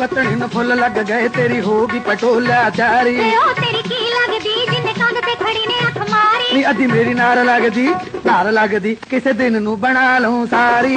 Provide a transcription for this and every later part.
پتنی ن فل لگ گئے تیری ہو گئی پٹولا چاری ابھی میری نار لگ جیار لگ دی کسی دن نال لو ساری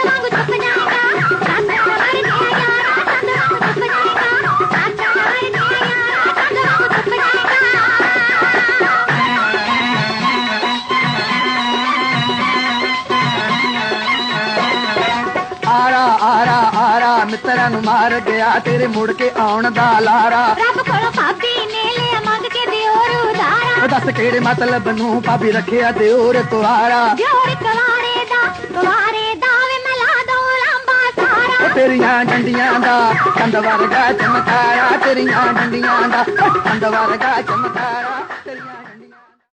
مطلب رکھا جنڈیاں گا چمکارا ترین جنڈیاں گا چمکارا